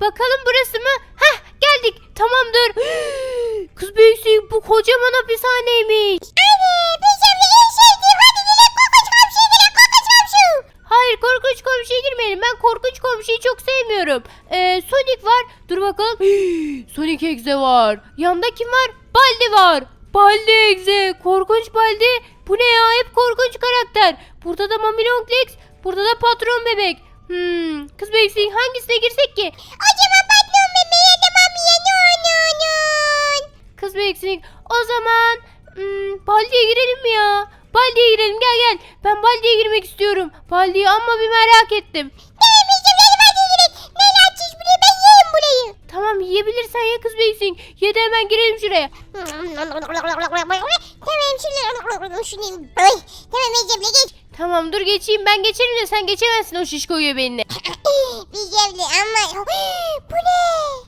bakalım burası mı? Heh geldik tamamdır. Kız büyüksün bu kocaman hapishaneymiş. Anne Beyzem'le en sevdiğim hadi direkt korkunç komşuya direkt korkunç komşu. Hayır korkunç komşuya girmeyelim. Ben korkunç komşuyu çok sevmiyorum. Ee, Sonic var. Dur bakalım. Sonic Exe var. Yanında kim var? Baldi var. Baldi Exe. Korkunç Baldi. Bu ne ya? Hep korkunç karakter. Burada da Mami Longlegs. Burada da Patron Bebek. Hmm, kız bebeksin hangisine girsek ki? Acaba patron bebeğe de mamiye ne onun? Kız bebeksin. O zaman hmm, Baldi'ye girelim mi ya? Baldi'ye girelim gel gel. Ben Baldi'ye girmek istiyorum. Baldi'yi ama bir merak ettim. Tamam. Tamam yiyebilirsen ye kız bebeksin. Ye de hemen girelim şuraya. tamam şimdi Ay, tamam Beyzem'le geç. Tamam dur geçeyim ben geçerim de sen geçemezsin o şişko göbeğinle. Beyzem'le ama bu ne?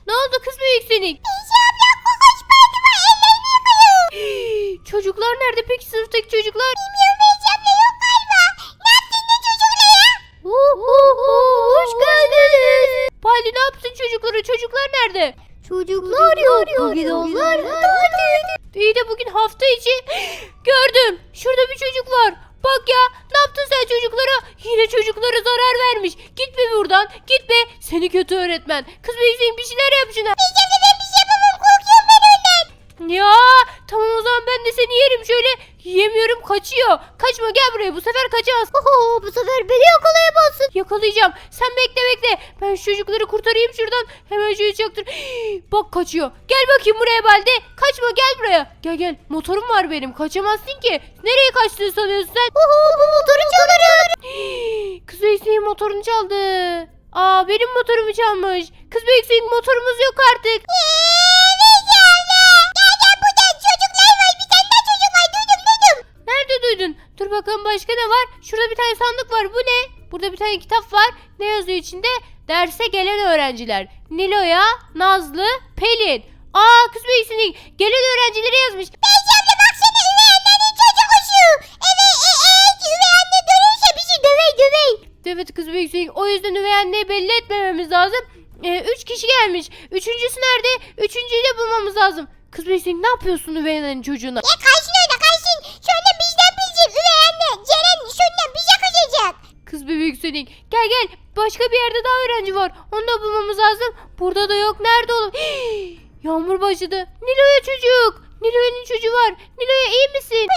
ne oldu kız bebeksin? Beyzem'le kötü öğretmen. Kız bebeksin bir şeyler yap şuna. Beyzem'le ben bir şey yapamam korkuyorum ben ondan. Ya tamam o zaman ben de seni yerim şöyle. Yiyemiyorum kaçıyor. Kaçma gel buraya bu sefer kaçamaz. Oho, bu sefer beni yakalayamazsın. Yakalayacağım. Sen bekle bekle. Ben şu çocukları kurtarayım şuradan. Hemen şöyle çaktır. Bak kaçıyor. Gel bakayım buraya Balde. Kaçma gel buraya. Gel gel. Motorum var benim. Kaçamazsın ki. Nereye kaçtığını sanıyorsun sen? Oho bu motoru çalıyor. Kız Beysin motorunu çaldı. Aa benim motorumu çalmış. Kız Beysin motorumuz yok artık. Bir çocuk duydum. Nerede duydun? Dur bakalım başka ne var? Şurada bir tane sandık var. Bu ne? Burada bir tane kitap var. Ne yazıyor içinde? Derse gelen öğrenciler. Nilo'ya, Nazlı, Pelin. Aa kız Beysin'in gelen öğrencileri yazmış. Beyzem'le baksana üvey annenin çocuğu şu. Evet e, e, üvey anne görürse bizi dövey dövey. Evet kız Beysin. O yüzden üvey anneyi belli etmememiz lazım. Ee, üç kişi gelmiş. Üçüncüsü nerede? Üçüncüyü de bulmamız lazım. Kız Beysin ne yapıyorsun üvey annenin çocuğuna? Ya kaçsın orada kaçsın. Şöyle bizden bilecek üvey anne. Ceren şundan bize kaçacak. Kız bebek Sonic. Gel gel. Başka bir yerde daha öğrenci var. Onu da bulmamız lazım. Burada da yok. Nerede oğlum? Hii, Yağmur başladı. Nilo'ya çocuk. Nilo'nun çocuğu var. Nilo'ya iyi misin?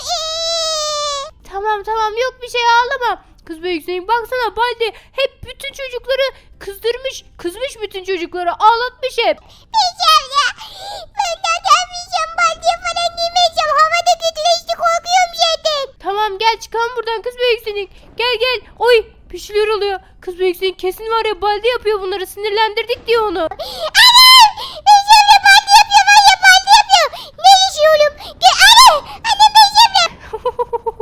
Tamam tamam yok bir şey ağlama. Kız bebek Sonic baksana Baldi hep bütün çocukları kızdırmış. Kızmış bütün çocukları. Ağlatmış hep. Beyzem'le ben de gelmeyeceğim. Baldiye falan girmeyeceğim. Havada kötüleşti korkuyorum zaten. Tamam gel çıkalım buradan kız bebek Sonic. Gel gel. Oy bir şeyler oluyor. Kız bebek Sonic kesin var ya Baldi yapıyor bunları. Sinirlendirdik diye onu. Anam! Beyzem'le baldi yapıyor var ya baldi yapıyor. Ne yaşıyorum? Gel anam! Anam.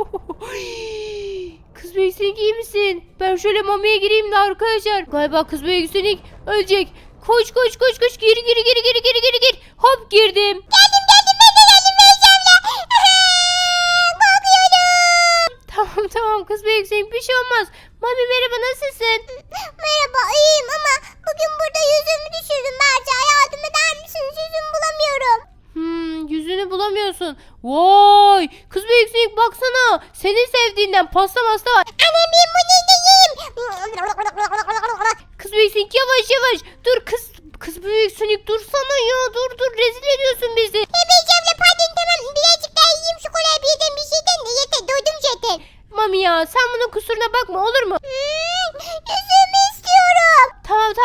kız Beysinik iyi misin? Ben şöyle mamiye gireyim de arkadaşlar. Galiba kız Beysinik ölecek. Koş koş koş koş gir gir gir Senin sevdiğinden pasta masta var. Annem ben bunu yiyeyim. Kız Beysinik yavaş yavaş. Dur kız kız Beysinik dursana ya dur dur rezil ediyorsun bizi. Beyzem'le pardon tamam birazcık daha yiyeyim şu kurabiyeden bir şeyden de yeter doydum zaten. Mami ya sen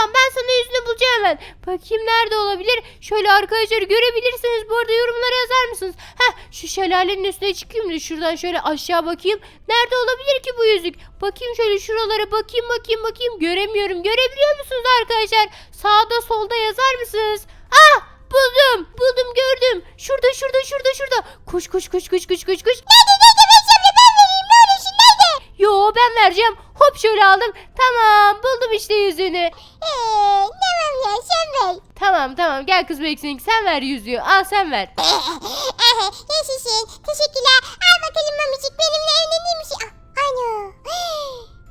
Tamam ben sana yüzünü bulacağım hemen. Bakayım nerede olabilir? Şöyle arkadaşlar görebilirsiniz. Bu arada yorumlara yazar mısınız? Heh şu şelalenin üstüne çıkayım da şuradan şöyle aşağı bakayım. Nerede olabilir ki bu yüzük? Bakayım şöyle şuralara bakayım bakayım bakayım. Göremiyorum. Görebiliyor musunuz arkadaşlar? Sağda solda yazar mısınız? Ah buldum. Buldum gördüm. Şurada şurada şurada şurada. Koş koş koş koş koş koş koş. Nerede nerede Beyzem'le ben vereyim ne olursun nerede? Yo ben vereceğim. Hop şöyle aldım. Tamam buldum işte yüzüğünü. Eee tamam ya sen ver. Tamam tamam gel kız Beksin sen ver yüzüğü. Al sen ver. Yaşasın. Teşekkürler. Al bakalım mamicik benimle evlenir misin? Ah, Ana.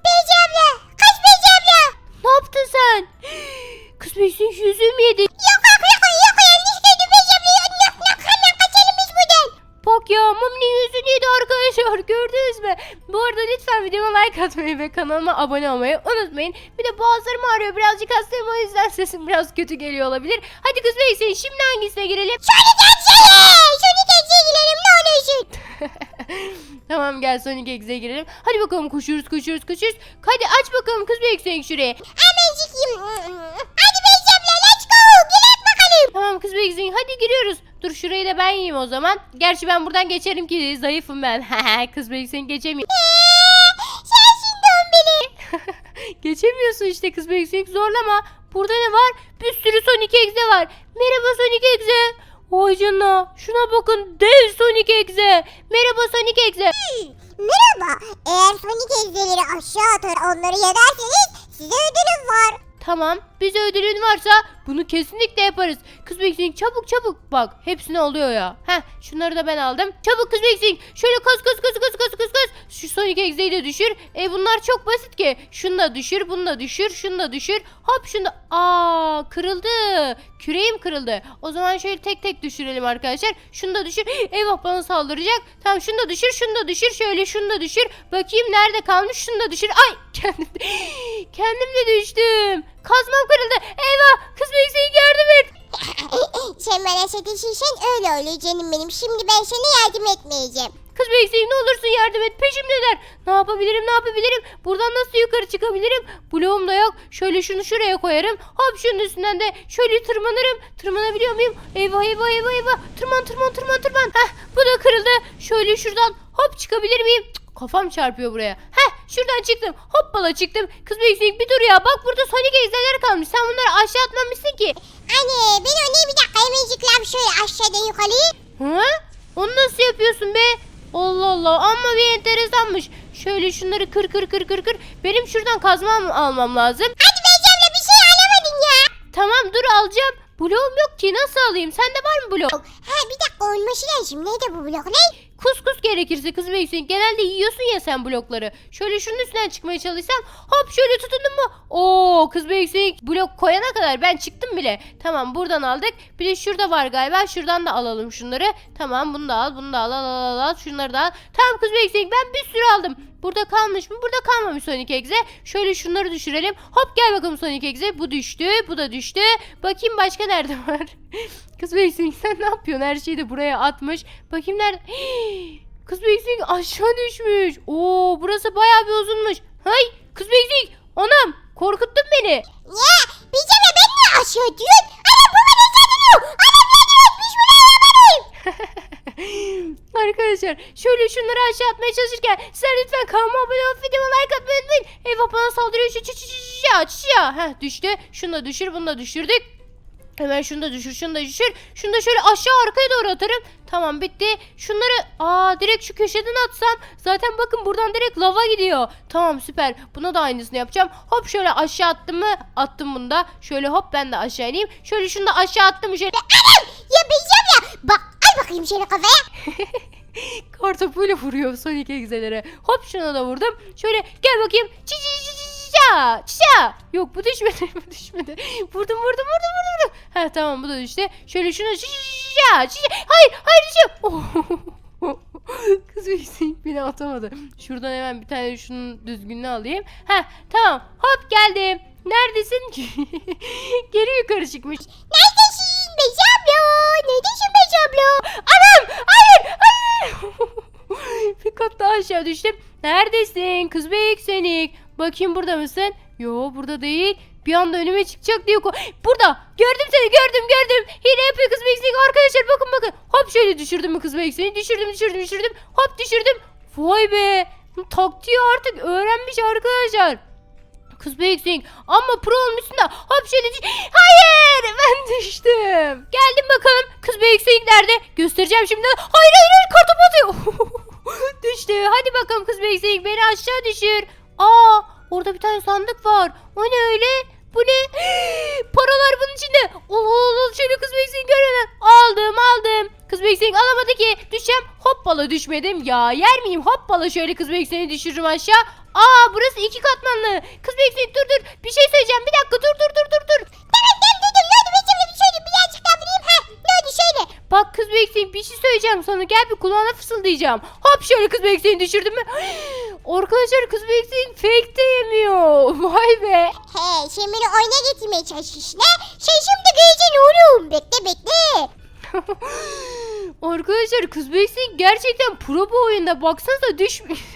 Beyci abla. Kaç Beyci abla. Ne yaptın sen? Kız Beksin yüzüm yedi. Atmayı ve kanalıma abone olmayı unutmayın. Bir de boğazlarım ağrıyor birazcık hastayım o yüzden sesim biraz kötü geliyor olabilir. Hadi kız Beksin şimdi hangisine girelim? Sonic X'e. Sonic X'e girelim ne olursun. tamam gel Sonic X'e girelim. Hadi bakalım koşuyoruz koşuyoruz koşuyoruz. Hadi aç bakalım kız Beksin şuraya. Hemen çıkayım. Hadi Beyci abla let's go. Girelim bakalım. Tamam kız Beksin hadi giriyoruz. Dur şurayı da ben yiyeyim o zaman. Gerçi ben buradan geçerim ki zayıfım ben. kız Beksin geçemeyeyim. Geçemiyorsun işte kız Beksin zorlama. Burada ne var? Bir sürü Sonic Exe var. Merhaba Sonic Exe. Vay canına. Şuna bakın dev Sonic Exe. Merhaba Sonic Exe. Merhaba. Eğer Sonic X'leri aşağı atar onları yederseniz size ödülüm var. Tamam bize ödülün varsa bunu kesinlikle yaparız. Kız Beksin çabuk çabuk. Bak hepsini oluyor ya. Heh şunları da ben aldım. Çabuk kız Beksin. Şöyle kız kız kız kız kız kız kız. Şu Sonic Exe'yi de düşür. E bunlar çok basit ki. Şunu da düşür bunu da düşür. Şunu da düşür. Hop şunu da. Aa kırıldı. Küreğim kırıldı. O zaman şöyle tek tek düşürelim arkadaşlar. Şunu da düşür. Eyvah bana saldıracak. Tamam şunu da düşür. Şunu da düşür. Şöyle şunu da düşür. Bakayım nerede kalmış. Şunu da düşür. Ay kendim kendim de düştüm. Kazmam kırıldı. Eyvah kız Beksin yardım et. Sen bana sataşırsan öyle olur canım benim. Şimdi ben sana yardım etmeyeceğim. Kız Beksin ne olursun yardım et peşimdeler. Ne yapabilirim ne yapabilirim? Buradan nasıl yukarı çıkabilirim? Bloğum da yok. Şöyle şunu şuraya koyarım. Hop şunun üstünden de şöyle tırmanırım. Tırmanabiliyor muyum? Eyvah eyvah eyvah eyvah. Tırman tırman tırman tırman. Heh bu da kırıldı. Şöyle şuradan hop çıkabilir miyim? Cık, Kafam çarpıyor buraya. Heh şuradan çıktım. Hoppala çıktım. Kız Beksin bir dur ya. Bak burada Sonic egzeler kalmış. Sen bunları aşağı atmamışsın ki. Anne ben onu bir dakika hemen zıplam şöyle aşağıdan yukarı. Hı? Onu nasıl yapıyorsun be? Allah Allah amma bir enteresanmış. Şöyle şunları kır kır kır kır kır. Benim şuradan kazmam almam lazım. Hadi Beycem'le bir şey alamadın ya. Tamam dur alacağım. Bloğum yok ki nasıl alayım? Sende var mı blok? Ha bir dakika olması lazım. Neydi bu blok ne? Kuskus gerekirse kız Beysin. Genelde yiyorsun ya sen blokları. Şöyle şunun üstünden çıkmaya çalışsam hop şöyle tutundum mu? Oo kız Beysin blok koyana kadar ben çıktım bile. Tamam buradan aldık. Bir de şurada var galiba. Şuradan da alalım şunları. Tamam bunu da al bunu da al al al al. Şunları da al. Tamam kız Beysin ben bir sürü aldım. Burada kalmış mı? Burada kalmamış Sonic Exe. Şöyle şunları düşürelim. Hop gel bakalım Sonic Exe. Bu düştü. Bu da düştü. Bakayım başka nerede var? Kız Beysin sen ne yapıyorsun? Her şeyi de buraya atmış. Bakayım nerede? Kız Beysin aşağı düşmüş. Oo burası bayağı bir uzunmuş. Hay kız Beysin anam korkuttun beni. Ne? Beycem'le ben niye aşağı diyorsun? Ana bu beni sanıyor. Ana beni etmiş bunu alamadın. Arkadaşlar şöyle şunları aşağı atmaya çalışırken sizler lütfen kanalıma abone olup videoma like atmayı unutmayın. Eyvah bana saldırıyor şu çı çı çı çı ya çı ya. Heh düştü. Şunu da düşür bunu da düşürdük. Hemen şunu da düşür şunu da düşür. Şunu da şöyle aşağı arkaya doğru atarım. Tamam bitti. Şunları aa direkt şu köşeden atsam zaten bakın buradan direkt lava gidiyor. Tamam süper. Buna da aynısını yapacağım. Hop şöyle aşağı attım mı? Attım bunu da. Şöyle hop ben de aşağı ineyim. Şöyle şunu da aşağı attım şöyle. Anam ya Beycem'le bak al bakayım şöyle kafaya. Kartopuyla vuruyor Sonic egzelere. Hop şuna da vurdum. Şöyle gel bakayım. Çi çi çi çi çi çi Yok bu düşmedi bu düşmedi. Vurdum vurdum vurdum vurdum vurdum. Ha tamam bu da düştü. Şöyle çi çi çi Hayır hayır düşüyor. Kız Hüseyin beni atamadı. Şuradan hemen bir tane şunun düzgününü alayım. Ha tamam hop geldim. Neredesin? Geri yukarı çıkmış. Neredesin Beycem'le? Neredesin Beycem'le? Anam! Hayır! Hayır! bir kat daha aşağı düştüm. Neredesin? Kız beyik senik. Bakayım burada mısın? Yo burada değil. Bir anda önüme çıkacak diye Burada. Gördüm seni gördüm gördüm. Hile yapıyor kız beyik. Arkadaşlar bakın bakın. Hop şöyle düşürdüm mü kız beyik seni? Düşürdüm düşürdüm düşürdüm. Hop düşürdüm. Vay be. Taktiği artık öğrenmiş arkadaşlar. Kız Beyksing ama pro olmuşsun da hop Hayır ben düştüm. Geldim bakalım kız Beyksing nerede? Göstereceğim şimdi. Hayır hayır hayır kartopu atıyor. Düştü. Hadi bakalım kız Beyksing beni aşağı düşür. Aa orada bir tane sandık var. O ne öyle? Bu ne? Paralar bunun içinde. Allah Allah şöyle kız Beyksing görmeden. Aldım aldım. Kız Beyksing alamadı ki. Düşeceğim. Hoppala düşmedim ya. Yer miyim? Hoppala şöyle kız Beyksig'i düşürürüm aşağı. Aa burası iki katmanlı. Kız bekleyin dur dur. Bir şey söyleyeceğim. Bir dakika dur dur dur dur dur. Tamam gel dur dur. Ne oldu ben şimdi şöyle birazcık daha bileyim. Ha ne oldu şöyle. Bak kız bekleyin şey bir şey söyleyeceğim sana. Gel bir kulağına fısıldayacağım. Hop şöyle kız bekleyin şey düşürdüm mü? Arkadaşlar kız bekleyin şey fake de yemiyor. Vay be. He şimdi oyuna getirmeye çalışmışlar. Şey şimdi göreceğiz Arkadaşlar kız bekleyin gerçekten pro bu oyunda. Baksanıza düşmüyor.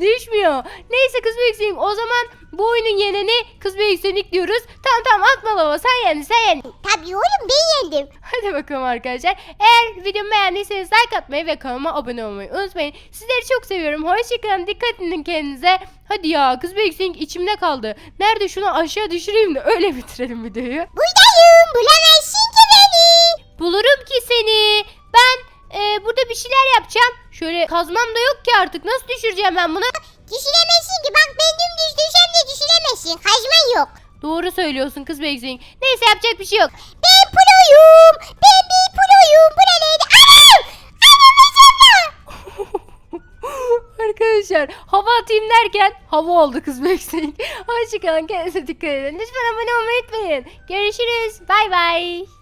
düşmüyor. Neyse kız bekleyin o zaman bu oyunun yeneni kız bekleyin diyoruz. Tamam tamam atma lava sen yendin sen yendin. Tabii oğlum ben yendim. Hadi bakalım arkadaşlar. Eğer videomu beğendiyseniz like atmayı ve kanalıma abone olmayı unutmayın. Sizleri çok seviyorum. Hoşçakalın. Dikkat edin kendinize. Hadi ya kız Beksing içimde kaldı. Nerede şunu aşağı düşüreyim de öyle bitirelim videoyu. Buradayım. Bulamazsın ki beni. Bulurum ki seni. Ben e, burada bir şeyler yapacağım. Şöyle kazmam da yok ki artık. Nasıl düşüreceğim ben bunu? Düşüremezsin ki. Bak ben dümdüz düşsem de düşüremezsin. Kazman yok. Doğru söylüyorsun kız Beksing. Neyse yapacak bir şey yok. Ben proyum. Ben bir proyum. Buralarda. Anam! Anam Ecem'le. Arkadaşlar hava atayım derken hava oldu kız Beksing. Hoşçakalın kendinize dikkat edin. Lütfen abone olmayı unutmayın. Görüşürüz. Bay bay.